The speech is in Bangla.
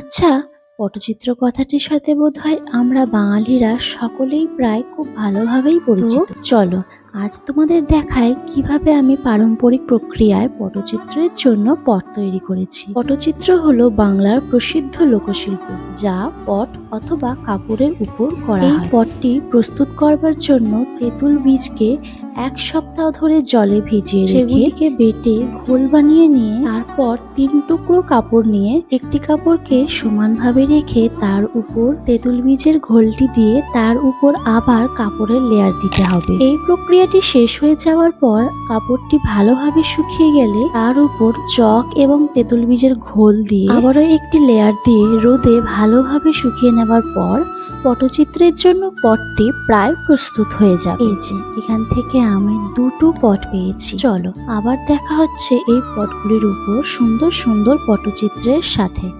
আচ্ছা পটচিত্র কথাটির সাথে বোধহয় আমরা বাঙালিরা সকলেই প্রায় খুব ভালোভাবেই পরিচিত। চলো আজ তোমাদের দেখায় কীভাবে আমি পারম্পরিক প্রক্রিয়ায় পটচিত্রের জন্য পট তৈরি করেছি। পটচিত্র হলো বাংলার প্রসিদ্ধ লোকশিল্প যা পট অথবা কাপড়ের উপর করা এই পটটি প্রস্তুত করবার জন্য তেঁতুল বীজকে এক সপ্তাহ ধরে জলে ভিজিয়ে সেগুলিকে বেটে ঘোল বানিয়ে নিয়ে তারপর তিন টুকরো কাপড় নিয়ে একটি কাপড়কে সমানভাবে রেখে তার উপর তেঁতুল বীজের ঘোলটি দিয়ে তার উপর আবার কাপড়ের লেয়ার দিতে হবে। এই প্রক্রিয়াটি শেষ হয়ে যাওয়ার পর কাপড়টি ভালোভাবে শুকিয়ে গেলে তার উপর চক এবং তেঁতুল বীজের ঘোল দিয়ে আবারও একটি লেয়ার দিয়ে রোদে ভালোভাবে শুকিয়ে নেওয়ার পর পটচিত্রের জন্য পটটি প্রায় প্রস্তুত হয়ে যাবে। এই যে, এখান থেকে আমি দুটো পট পেয়েছি। চলো, আবার দেখা হচ্ছে এই পটগুলির উপর সুন্দর সুন্দর পটচিত্রের সাথে।